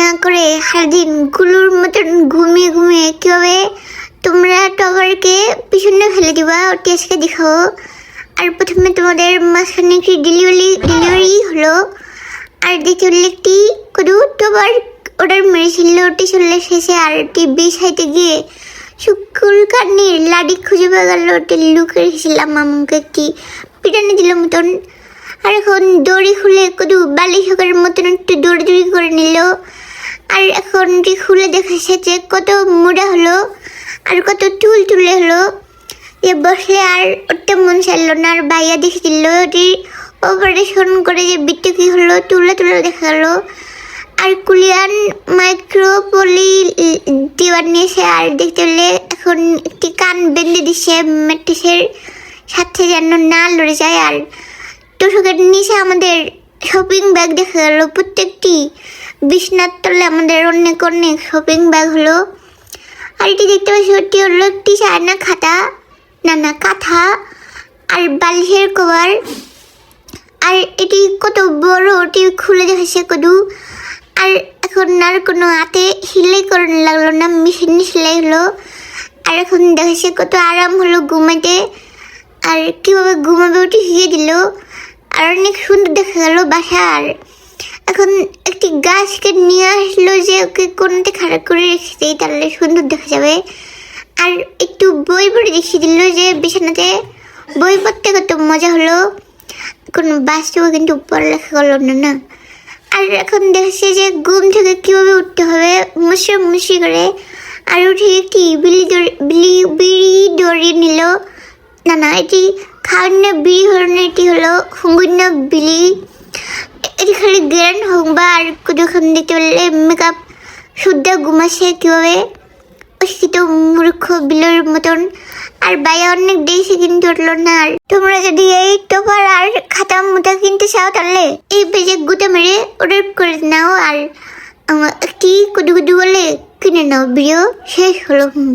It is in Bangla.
না করে সারাদিন গুলুর মতন ঘুমিয়ে ঘুমিয়ে কীভাবে তোমরা টগারকে পিছনে ফেলে দিবা ওটি আজকে দেখাও আর প্রথমে তোমাদের মাঝখানে একটি ডেলিভারি ডেলিভারি হলো। আর দ্বিতীয় একটি কদু তোমার অর্ডার মেরেছিল ওটি চলে শেষে, আর একটি বিষ হাইতে গিয়ে শুকুল কান্নির লাডি খুঁজে পাওয়া গেল। ওটি লুকে রেখেছিলাম আমাকে একটি পিটানি দিল মতন। আর এখন দড়ি খুলে কদু বালি সকারের মতন একটু দৌড়ি করে নিল। আর এখন খুলে দেখা যে কত মোড়া হলো আর কত চুল তুলে হলো। এ বসলে আর উঠতে মন চাইল না, আর বাইয়া দেখে দিল ওটি অপারেশন করে যে বিট্টু কি হলো, তুলে তুলে দেখা গেল আর কুলিয়ান মাইক্রোপলি দেওয়ার নিয়েছে আর দেখতে পেলে এখন একটি কান বেঁধে দিচ্ছে ম্যাট্রিসের সাথে যেন না লড়ে যায়। আর তোষকের নিচে আমাদের শপিং ব্যাগ দেখা গেল। প্রত্যেকটি বিছনার তলে আমাদের অনেক অনেক শপিং ব্যাগ হলো। আর এটি দেখতে পাচ্ছি ওটি হলো একটি চায়না খাতা না না কাঁথা আর বালিশের কভার। আর এটি কত বড় ওটি খুলে দেখেছে কদু। আর এখন আর কোনো হাতে সিলাই করানো লাগল না, মেশিন সেলাই হলো। আর এখন দেখেছে কত আরাম হলো ঘুমাতে আর কীভাবে ঘুমাবে ওটি শিখিয়ে দিল। আর অনেক সুন্দর দেখা গেল বাসা আর এখন একটি গাছকে নিয়ে আসলো যে ওকে কোনোতে খারাপ করে রেখে দিই তাহলে সুন্দর দেখা যাবে। আর একটু বই পড়ে দেখিয়ে দিল যে বিছানাতে বই পড়তে কত মজা হলো। কোনো বাস্তবে কিন্তু পড়ালেখা করল না না। আর এখন দেখছে যে ঘুম থেকে কীভাবে উঠতে হবে মুসে মুসি করে। আর উঠে একটি বিলি দড়ি বিলি বিড়ি দড়ি নিল। না না, এটি বিড়ি হলো এটি হলো হুঙ্গুন্য বিলি এটি খালি জ্ঞান হোক বা আর কতক্ষণ দিতে পারলে মেকআপ শুদ্ধ ঘুমাসে কীভাবে? অশিক্ষিত মূর্খ বিলের মতন। আর বাইরে অনেক দেশে কিনতে উঠল না। আর তোমরা যদি এই টোপার আর খাতা মুটা কিনতে চাও তাহলে এই পেজে গুতে মেরে অর্ডার করে নাও। আর একটি কুদু কুদু বলে কিনে নাও। ভিডিও শেষ হলো। হুম